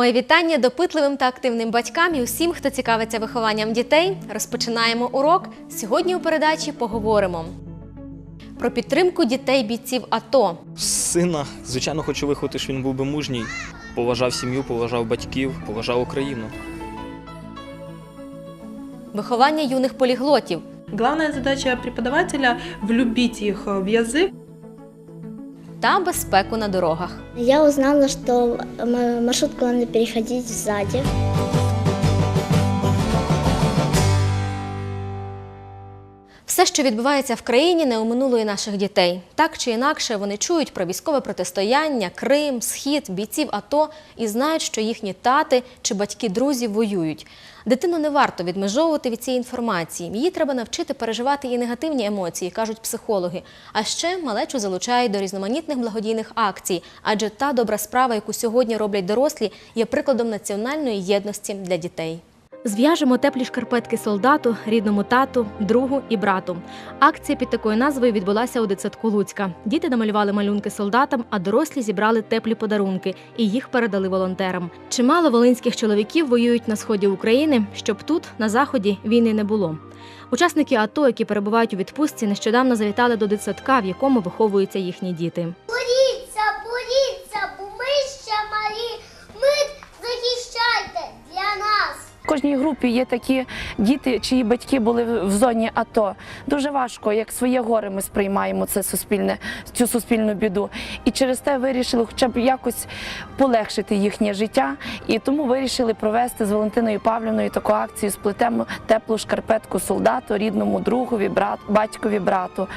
Моє вітання допитливим та активним батькам і усім, хто цікавиться вихованням дітей. Розпочинаємо урок. Сьогодні у передачі поговоримо про підтримку дітей бійців АТО, Сина, звичайно, хочу виховати, щоб він був би мужній, поважав сім'ю, поважав батьків, поважав Україну. виховання юних поліглотів, Главная задача преподавателя – влюбить их в язык, та безпеку на дорогах. Я узнала, что м- маршрутку надо переходить сзади. Все, що відбувається в країні, не оминуло і наших дітей. Так чи інакше, вони чують про військове протистояння, Крим, Схід, бійців АТО і знають, що їхні тати чи батьки друзів воюють. Дитину не варто відмежовувати від цієї інформації. Її треба навчити переживати і негативні емоції, кажуть психологи. А ще малечу залучають до різноманітних благодійних акцій, адже та добра справа, яку сьогодні роблять дорослі, є прикладом національної єдності для дітей. Зв'яжемо теплі шкарпетки солдату, рідному тату, другу і брату. Акція під такою назвою відбулася у дитсадку Луцька. Діти намалювали малюнки солдатам, а дорослі зібрали теплі подарунки і їх передали волонтерам. Чимало волинських чоловіків воюють на сході України, щоб тут, на заході, війни не було. Учасники АТО, які перебувають у відпустці, нещодавно завітали до дитсадка, в якому виховуються їхні діти. Боріться, боріться, бо ми ще малі. Ми захищайте для нас. В кожній групі є такі діти, чиї батьки були в зоні АТО. Дуже важко, як своє горе ми сприймаємо це суспільне, цю суспільну біду. І через те вирішили хоча б якось полегшити їхнє життя. І тому вирішили провести з Валентиною Павлівною таку акцію сплетемо теплу шкарпетку солдату, рідному другові, брат, батькові, брату.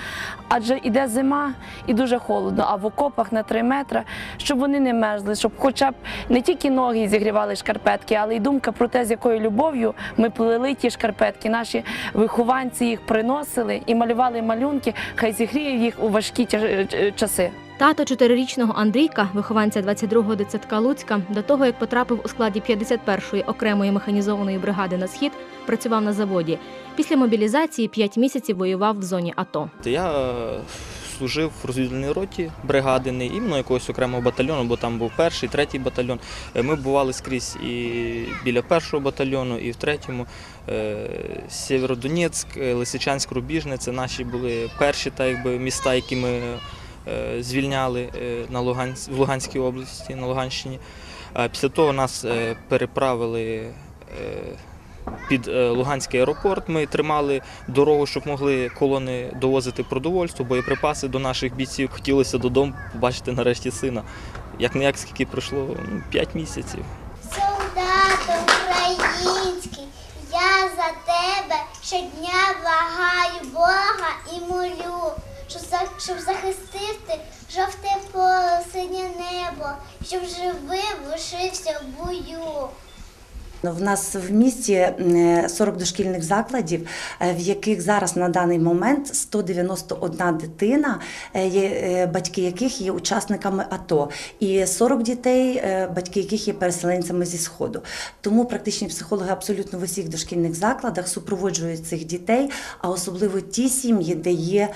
Адже іде зима і дуже холодно, а в окопах на 3 метри, щоб вони не мерзли, щоб хоча б не тільки ноги зігрівали шкарпетки, але й думка про те, з якою любов'ю ми плели ті шкарпетки. Наші вихованці їх приносили і малювали малюнки, хай зігріє їх у важкі е, часи. Тато чотирирічного Андрійка, вихованця 22-го дитсадка Луцька, до того як потрапив у складі 51-ї окремої механізованої бригади на схід, працював на заводі. Після мобілізації 5 місяців воював в зоні АТО. Я е, служив в розвідувальній роті бригади, не іменно якогось окремого батальйону, бо там був перший, третій батальйон. Е, Ми бували скрізь і біля першого батальйону, і в третьому. Е, Сєвєродонецьк, е, Лисичанськ, Рубіжне це наші були перші так, якби, міста, які ми звільняли на Лугансь... в Луганській області, на Луганщині. Після того нас переправили під е, Луганський аеропорт. Ми тримали дорогу, щоб могли колони довозити продовольство, боєприпаси до наших бійців. Хотілося додому побачити нарешті сина. Як не як скільки пройшло ну, 5 місяців. Солдат український, я за тебе щодня благаю Бога і молю, щоб захистив ти жовте поле, синє небо, щоб живим лишився в бою. В нас в місті е, 40 дошкільних закладів, е, в яких зараз на даний момент 191 дитина, е, е, батьки яких є учасниками АТО, і 40 дітей, батьки яких є переселенцями зі сходу. Тому практичні психологи абсолютно в усіх дошкільних закладах супроводжують цих дітей, а особливо ті сім'ї, де є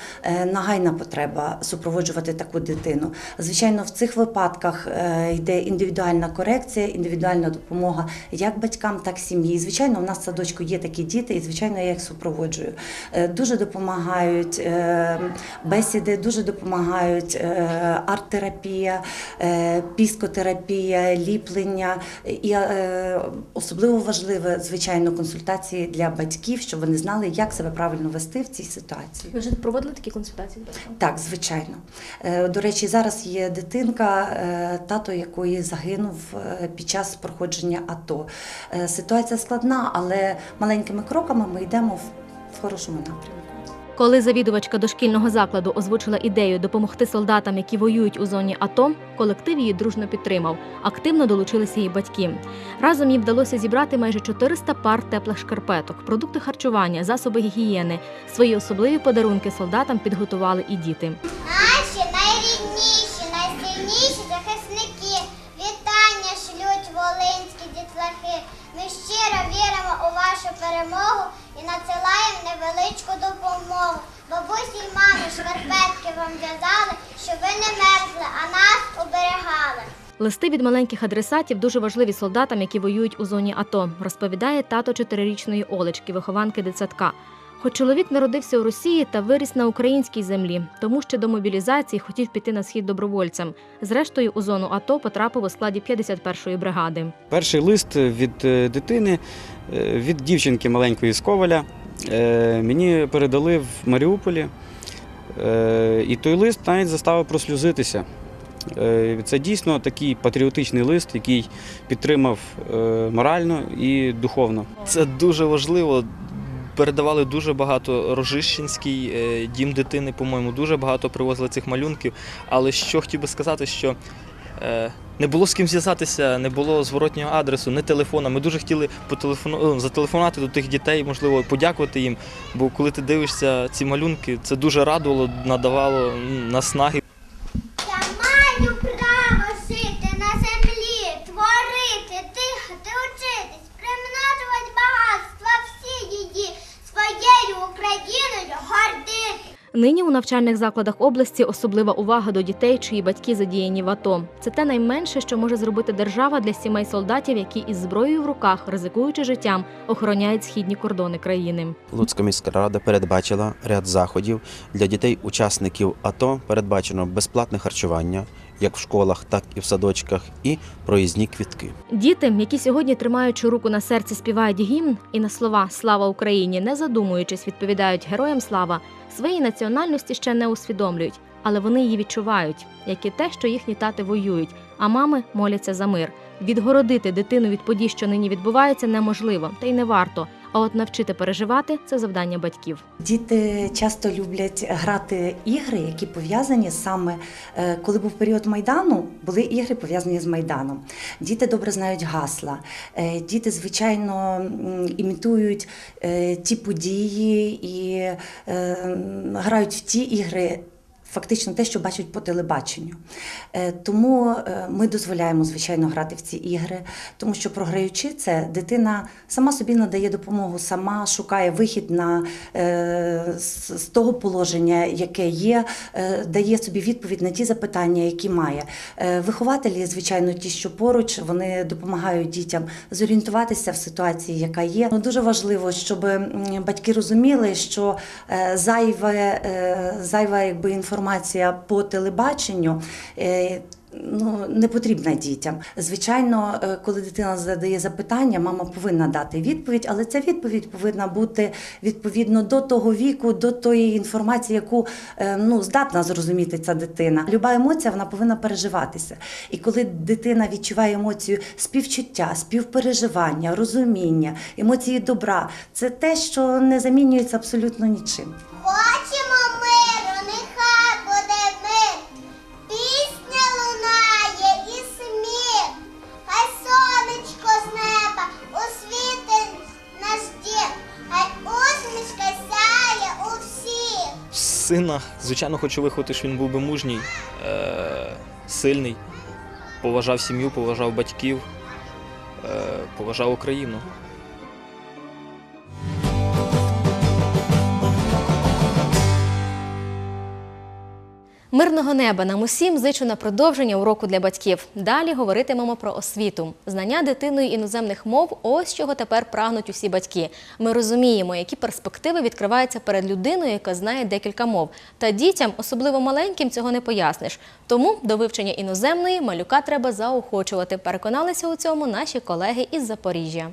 нагайна потреба супроводжувати таку дитину. Звичайно, в цих випадках йде індивідуальна корекція, індивідуальна допомога як батькам, так і сім'ї. Звичайно, у нас в садочку є такі діти, і звичайно, я їх супроводжую. Е, Дуже допомагають е, бесіди, дуже допомагають е, арт-терапія, піскотерапія, ліплення. І особливо важливе, звичайно, консультації для батьків, щоб вони знали, як себе правильно вести в цій ситуації. Ви вже проводили такі консультації? Так, звичайно. До речі, зараз є дитинка, тато якої загинув під час проходження АТО. Е, Ситуація складна, але маленькими кроками ми йдемо в, хорошому напрямку. Коли завідувачка дошкільного закладу озвучила ідею допомогти солдатам, які воюють у зоні АТО, колектив її дружно підтримав. Активно долучилися її батьки. Разом їм вдалося зібрати майже 400 пар теплих шкарпеток, продукти харчування, засоби гігієни. Свої особливі подарунки солдатам підготували і діти. Наші найрідніші, Щиро віримо у вашу перемогу і надсилаємо невеличку допомогу. Бабусі й мами шкарпетки вам в'язали, щоб ви не мерзли, а нас оберігали. Листи від маленьких адресатів дуже важливі солдатам, які воюють у зоні АТО, розповідає тато чотирирічної Олечки, вихованки дитсадка. Хоч чоловік народився у Росії та виріс на українській землі, тому ще до мобілізації хотів піти на схід добровольцем. Зрештою, у зону АТО потрапив у складі 51-ї бригади. Перший лист від е, дитини, е, від дівчинки маленької з Коваля, е, мені передали в Маріуполі. І той лист навіть заставив прослюзитися. Це дійсно такий патріотичний лист, який підтримав морально і духовно. Це дуже важливо. Передавали дуже багато Рожищенський е, дім дитини, по-моєму, дуже багато привозили цих малюнків. Але що хотів би сказати, що е, не було з ким зв'язатися, не було зворотнього адресу, не телефона. Ми дуже хотіли потелефону... е, зателефонувати до тих дітей, можливо, подякувати їм. Бо коли ти дивишся ці малюнки, це дуже радувало, надавало наснаги. Нині у навчальних закладах області особлива увага до дітей, чиї батьки задіяні в АТО. Це те найменше, що може зробити держава для сімей солдатів, які із зброєю в руках, ризикуючи життям, охороняють східні кордони країни. Луцька міська рада передбачила ряд заходів для дітей-учасників АТО. Передбачено безплатне харчування як в школах, так і в садочках, і проїзні квітки. Діти, які сьогодні тримаючи руку на серці, співають гімн і на слова Слава Україні, не задумуючись, відповідають героям слава, своєї національності ще не усвідомлюють, але вони її відчувають, як і те, що їхні тати воюють, а мами моляться за мир. Відгородити дитину від подій, що нині відбуваються, неможливо, та й не варто. А от навчити переживати це завдання батьків. Діти часто люблять грати ігри, які пов'язані саме е, коли був період майдану, були ігри пов'язані з майданом. Діти добре знають гасла. Е, Діти, звичайно, імітують е, ті події і грають в ті ігри. Фактично те, що бачать по телебаченню. Е, Тому е, ми дозволяємо, звичайно, грати в ці ігри, тому що програючи це, дитина сама собі надає допомогу, сама шукає вихід на, е, з, того положення, яке є, дає собі відповідь на ті запитання, які має. Вихователі, звичайно, ті, що поруч, вони допомагають дітям зорієнтуватися в ситуації, яка є. Ну, Дуже важливо, щоб батьки розуміли, що зайве, зайва якби, інформація по телебаченню. е, Ну, не потрібна дітям. Звичайно, е, коли дитина задає запитання, мама повинна дати відповідь, але ця відповідь повинна бути відповідно до того віку, до тої інформації, яку е, ну, здатна зрозуміти ця дитина. Люба емоція вона повинна переживатися. І коли дитина відчуває емоцію співчуття, співпереживання, розуміння, емоції добра, це те, що не замінюється абсолютно нічим. Хочемо Сина, звичайно, хочу виховати, щоб він був би мужній, е- сильний, поважав сім'ю, поважав батьків, е- поважав Україну. Мирного неба нам усім зичу на продовження уроку для батьків. Далі говоритимемо про освіту. Знання дитиною іноземних мов ось чого тепер прагнуть усі батьки. Ми розуміємо, які перспективи відкриваються перед людиною, яка знає декілька мов. Та дітям, особливо маленьким, цього не поясниш. Тому до вивчення іноземної малюка треба заохочувати. Переконалися у цьому наші колеги із Запоріжжя.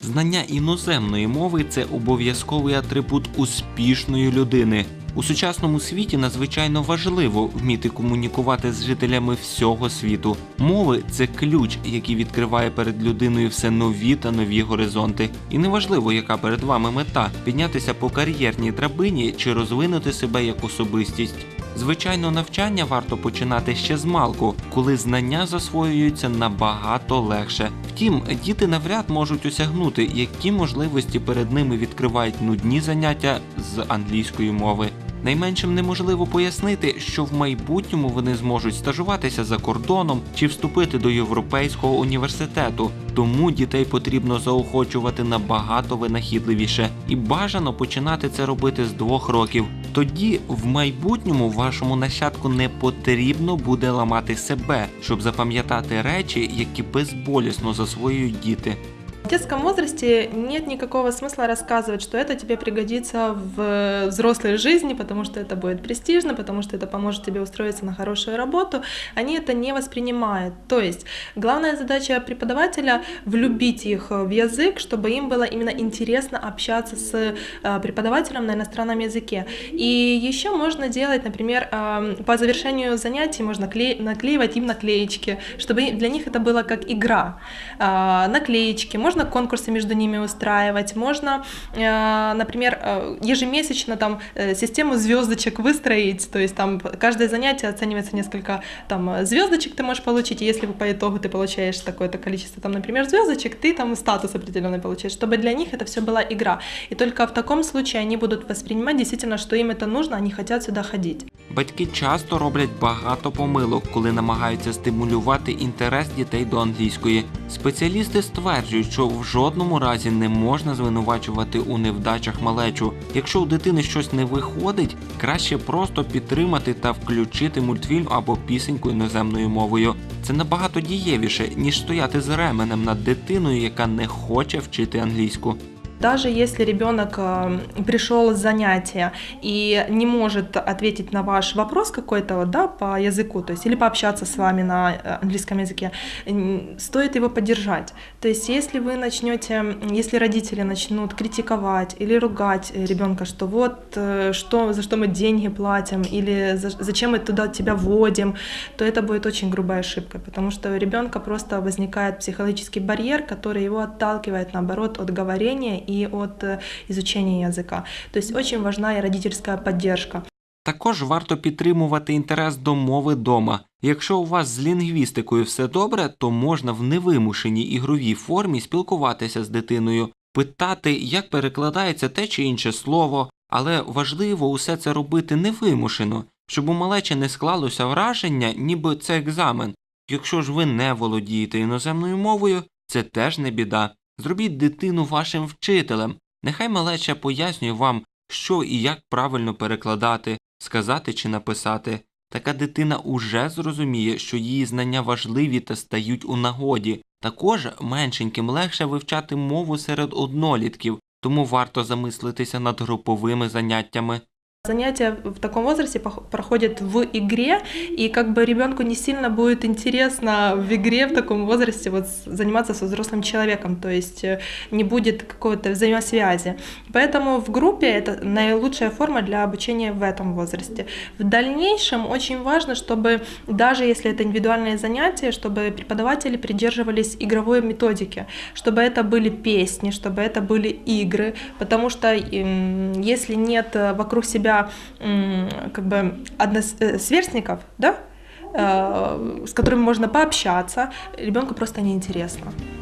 Знання іноземної мови це обов'язковий атрибут успішної людини. У сучасному світі надзвичайно важливо вміти комунікувати з жителями всього світу. Мови це ключ, який відкриває перед людиною все нові та нові горизонти. І неважливо, яка перед вами мета піднятися по кар'єрній драбині чи розвинути себе як особистість. Звичайно, навчання варто починати ще з малку, коли знання засвоюються набагато легше. Втім, діти навряд можуть осягнути, які можливості перед ними відкривають нудні заняття з англійської мови. Найменшим неможливо пояснити, що в майбутньому вони зможуть стажуватися за кордоном чи вступити до європейського університету. Тому дітей потрібно заохочувати набагато винахідливіше і бажано починати це робити з двох років. Тоді в майбутньому вашому нащадку не потрібно буде ламати себе, щоб запам'ятати речі, які безболісно засвоюють діти. Детском возрасте нет никакого смысла рассказывать, что это тебе пригодится в взрослой жизни, потому что это будет престижно, потому что это поможет тебе устроиться на хорошую работу. Они это не воспринимают. То есть главная задача преподавателя — влюбить их в язык, чтобы им было именно интересно общаться с э, преподавателем на иностранном языке. И еще можно делать, например, э, по завершению занятий можно клей- наклеивать им наклеечки, чтобы для них это было как игра. Наклеечки, можно конкурсы между ними устраивать, можно, э, например, э, ежемесячно там э, систему звездочек выстроить, то есть там каждое занятие оценивается несколько там звездочек ты можешь получить, и если по итогу ты получаешь такое-то количество там, например, звездочек, ты там статус определенный получаешь, чтобы для них это все была игра. И только в таком случае они будут воспринимать действительно, что им это нужно, они хотят сюда ходить. Батьки часто роблять багато помилок, коли намагаються стимулювати інтерес дітей до англійської. Спеціалісти стверджують, що в жодному разі не можна звинувачувати у невдачах малечу. Якщо у дитини щось не виходить, краще просто підтримати та включити мультфільм або пісеньку іноземною мовою. Це набагато дієвіше, ніж стояти з ременем над дитиною, яка не хоче вчити англійську. Даже если ребенок э, пришел с занятия и не может ответить на ваш вопрос какой-то вот, да, по языку, то есть или пообщаться с вами на э, английском языке, стоит его поддержать. То есть если вы начнете, если родители начнут критиковать или ругать э, ребенка, что вот э, что, за что мы деньги платим или за- зачем мы туда тебя вводим, то это будет очень грубая ошибка, потому что у ребенка просто возникает психологический барьер, который его отталкивает, наоборот, от говорения и от э, изучения языка. То есть очень важна и поддержка. Також варто підтримувати інтерес до мови дома. Якщо у вас з лінгвістикою все добре, то можна в невимушеній ігровій формі спілкуватися з дитиною, питати, як перекладається те чи інше слово, але важливо усе це робити невимушено, щоб у малечі не склалося враження, ніби це екзамен. Якщо ж ви не володієте іноземною мовою, це теж не біда. Зробіть дитину вашим вчителем. Нехай малеча пояснює вам, що і як правильно перекладати, сказати чи написати. Така дитина уже зрозуміє, що її знання важливі та стають у нагоді. Також меншеньким легше вивчати мову серед однолітків, тому варто замислитися над груповими заняттями. Занятия в таком возрасте проходят в игре, и как бы ребенку не сильно будет интересно в игре в таком возрасте вот заниматься со взрослым человеком, то есть э, не будет какой-то взаимосвязи. Поэтому в группе это наилучшая форма для обучения в этом возрасте. В дальнейшем очень важно, чтобы даже если это индивидуальные занятия, чтобы преподаватели придерживались игровой методики, чтобы это были песни, чтобы это были игры, потому что если нет э, вокруг себя м, как бы однос- э, сверстников, да, э, с которыми можно пообщаться, ребенку просто неинтересно. –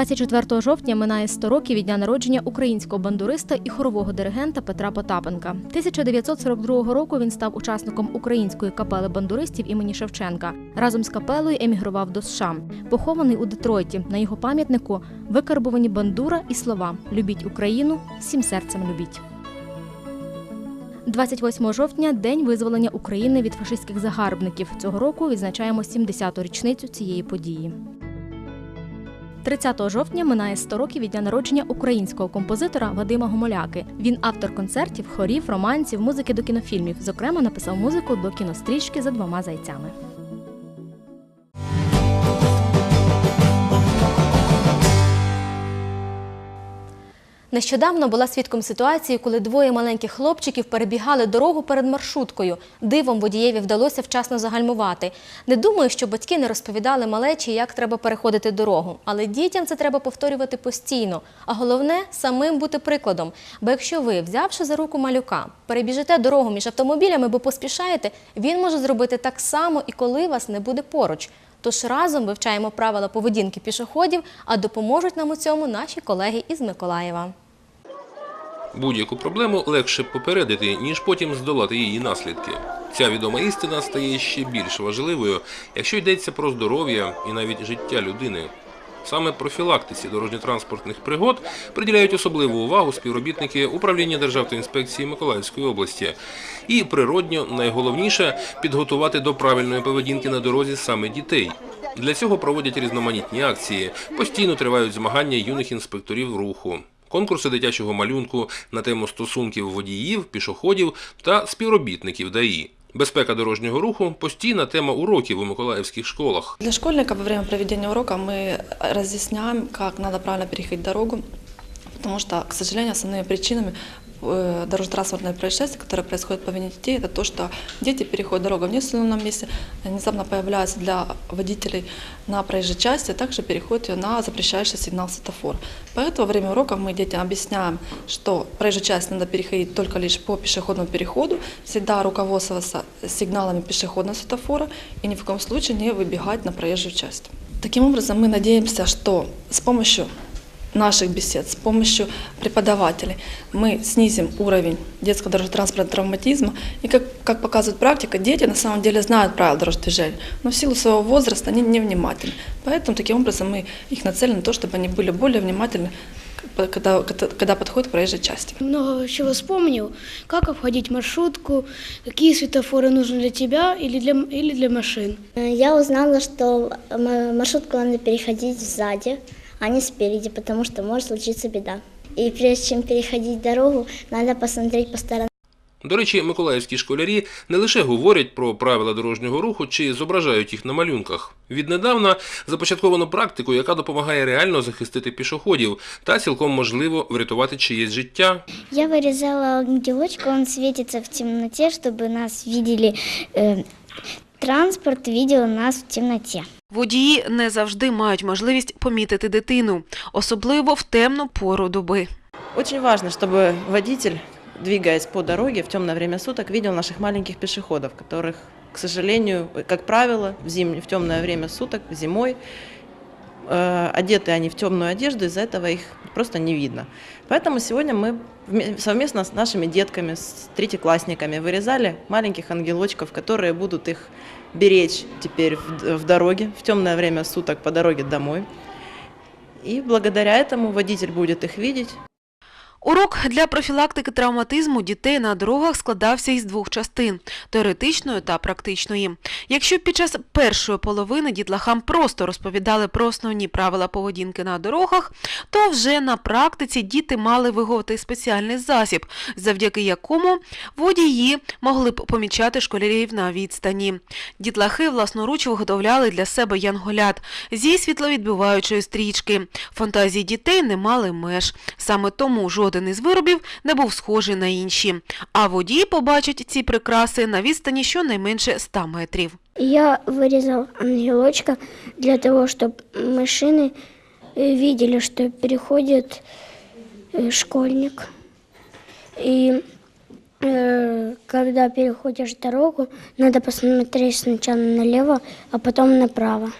24 жовтня минає 100 років від дня народження українського бандуриста і хорового диригента Петра Потапенка. 1942 року він став учасником української капели бандуристів імені Шевченка. Разом з капелою емігрував до США. Похований у Детройті. На його пам'ятнику викарбовані бандура і слова Любіть Україну, всім серцем любіть. 28 жовтня день визволення України від фашистських загарбників. Цього року відзначаємо 70-ту річницю цієї події. 30 жовтня минає 100 років від дня народження українського композитора Вадима Гомоляки. Він автор концертів, хорів, романців, музики до кінофільмів. Зокрема, написав музику до кінострічки за двома зайцями. Нещодавно була свідком ситуації, коли двоє маленьких хлопчиків перебігали дорогу перед маршруткою. Дивом водієві вдалося вчасно загальмувати. Не думаю, що батьки не розповідали малечі, як треба переходити дорогу. Але дітям це треба повторювати постійно. А головне самим бути прикладом. Бо якщо ви, взявши за руку малюка, перебіжите дорогу між автомобілями, бо поспішаєте, він може зробити так само і коли вас не буде поруч. Тож разом вивчаємо правила поведінки пішоходів, а допоможуть нам у цьому наші колеги із Миколаєва. Будь-яку проблему легше попередити, ніж потім здолати її наслідки. Ця відома істина стає ще більш важливою, якщо йдеться про здоров'я і навіть життя людини. Саме профілактиці дорожньо-транспортних пригод приділяють особливу увагу співробітники управління Державної інспекції Миколаївської області. І природньо найголовніше підготувати до правильної поведінки на дорозі саме дітей. Для цього проводять різноманітні акції. Постійно тривають змагання юних інспекторів руху. Конкурси дитячого малюнку на тему стосунків водіїв, пішоходів та співробітників ДАІ. Безпека дорожнього руху постійна тема уроків у миколаївських школах. Для школьника во время проведения урока мы разъясняем, как надо правильно переходить дорогу, потому что, к сожалению, основными причинами э, дорожно-транспортных происшествий, которые происходят по вине детей, это то, что дети переходят дорогу в неустановленном месте, внезапно появляются для водителей на проезжей части, а также переходят ее на запрещающий сигнал светофора. Поэтому во время уроков мы детям объясняем, что проезжую часть надо переходить только лишь по пешеходному переходу, всегда руководствоваться сигналами пешеходного светофора и ни в коем случае не выбегать на проезжую часть. Таким образом, мы надеемся, что с помощью наших бесед, с помощью преподавателей мы снизим уровень детского дорожно-транспортного травматизма. И как, как показывает практика, дети на самом деле знают правила дорожного движения, но в силу своего возраста они невнимательны. Поэтому таким образом мы их нацелим на то, чтобы они были более внимательны, когда, когда, когда подходят к проезжей части. Много чего вспомнил, как обходить маршрутку, какие светофоры нужны для тебя или для, или для машин. Э, Я узнала, что м- маршрутку надо переходить сзади, а не спереди, потому что может случиться беда. И прежде чем переходить дорогу, надо посмотреть по сторонам. До речі, миколаївські школярі не лише говорять про правила дорожнього руху чи зображають їх на малюнках. Віднедавна започатковано практику, яка допомагає реально захистити пішоходів та цілком можливо врятувати чиєсь життя. Я вырезала ангелочка, он светится в темноте, чтобы нас видели, э, транспорт видел нас в темноте. Водії не завжди мають можливість помітити дитину, особливо в темну пору доби. Очень важно, чтобы водитель, двигаясь по дороге в темное время суток, видел наших маленьких пешеходов, которых, к сожалению, как правило, в зимнее, в темное время суток, зимой, э, одеты они в темную одежду, из-за этого их просто не видно. Поэтому сегодня мы вме- совместно с нашими детками, с третьеклассниками вырезали маленьких ангелочков, которые будут их беречь теперь в дороге, в темное время суток по дороге домой. И благодаря этому водитель будет их видеть, Урок для профілактики травматизму дітей на дорогах складався із двох частин – теоретичної та практичної. Якщо під час першої половини дітлахам просто розповідали про основні правила поведінки на дорогах, то вже на практиці діти мали виговувати спеціальний засіб, завдяки якому водії могли б помічати школярів на відстані. Дітлахи власноруч виготовляли для себе янголят зі світловідбиваючої стрічки. Фантазії дітей не мали меж. Саме тому жоден із виробів не був схожий на інші. А водії побачать ці прикраси на відстані щонайменше 100 метрів. Я вырезал ангелочка для того, чтобы машины э, видели, что переходит э, школьник. И э, когда переходишь дорогу, надо посмотреть сначала налево, а потом направо.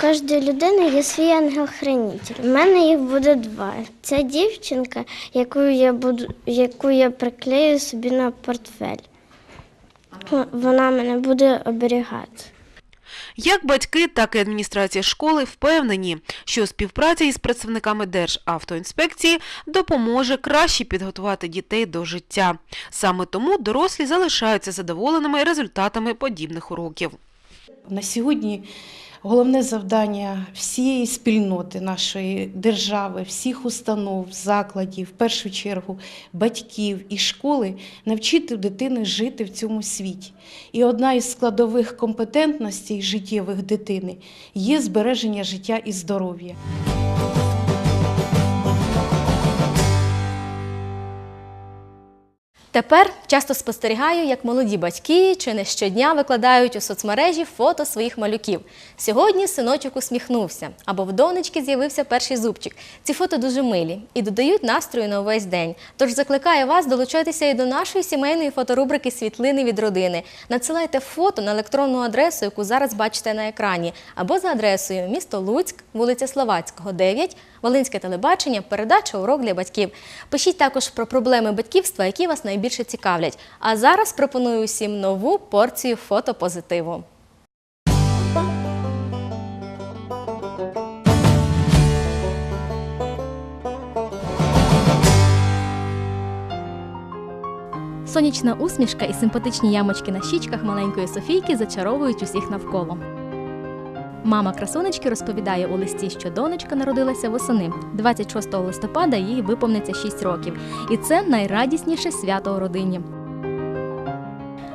Кожної людини є свій ангел-хранитель. У мене їх буде два. Це дівчинка, яку я буду, яку я приклею собі на портфель. Вона мене буде оберігати. Як батьки, так і адміністрація школи впевнені, що співпраця із працівниками Державтоінспекції допоможе краще підготувати дітей до життя. Саме тому дорослі залишаються задоволеними результатами подібних уроків. На сьогодні головне завдання всієї спільноти нашої держави, всіх установ, закладів, в першу чергу батьків і школи навчити дитини жити в цьому світі. І одна із складових компетентностей життєвих дитини є збереження життя і здоров'я. Тепер часто спостерігаю, як молоді батьки чи не щодня викладають у соцмережі фото своїх малюків. Сьогодні синочок усміхнувся, або в донечки з'явився перший зубчик. Ці фото дуже милі і додають настрою на увесь день. Тож закликаю вас долучатися і до нашої сімейної фоторубрики Світлини від родини. Надсилайте фото на електронну адресу, яку зараз бачите на екрані, або за адресою місто Луцьк, вулиця Словацького, 9, Волинське телебачення, передача урок для батьків. Пишіть також про проблеми батьківства, які вас найбільше цікавлять. А зараз пропоную усім нову порцію фотопозитиву. Сонячна усмішка і симпатичні ямочки на щічках маленької Софійки зачаровують усіх навколо. Мама красунечки розповідає у листі, що донечка народилася восени. 26 листопада їй виповниться 6 років, і це найрадісніше свято у родині.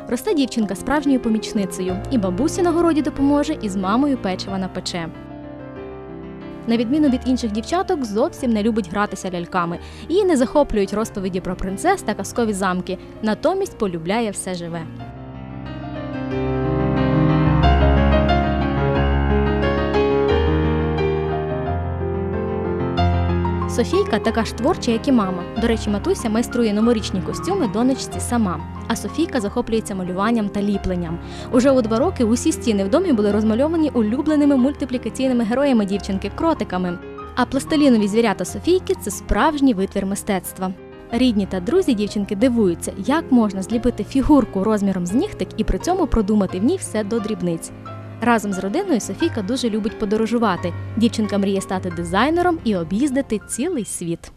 Росте дівчинка справжньою помічницею, і бабусі на городі допоможе, і з мамою печива напече. На відміну від інших дівчаток, зовсім не любить гратися ляльками. Її не захоплюють розповіді про принцес та казкові замки. Натомість полюбляє все живе. Софійка така ж творча, як і мама. До речі, матуся майструє новорічні костюми донечці сама. А Софійка захоплюється малюванням та ліпленням. Уже у два роки усі стіни в домі були розмальовані улюбленими мультиплікаційними героями дівчинки кротиками. А пластилінові звірята Софійки це справжній витвір мистецтва. Рідні та друзі дівчинки дивуються, як можна зліпити фігурку розміром з нігтик і при цьому продумати в ній все до дрібниць. Разом з родиною Софійка дуже любить подорожувати. Дівчинка мріє стати дизайнером і об'їздити цілий світ.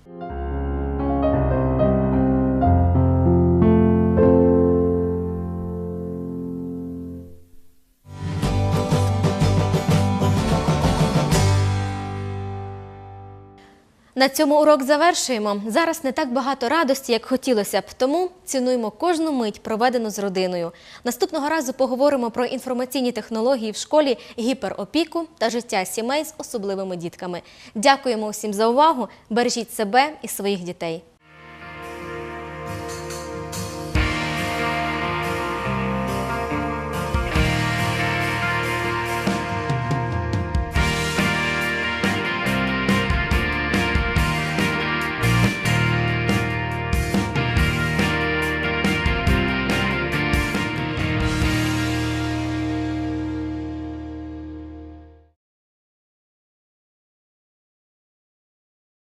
На цьому урок завершуємо. Зараз не так багато радості, як хотілося б, тому цінуємо кожну мить, проведену з родиною. Наступного разу поговоримо про інформаційні технології в школі, гіперопіку та життя сімей з особливими дітками. Дякуємо усім за увагу. Бережіть себе і своїх дітей.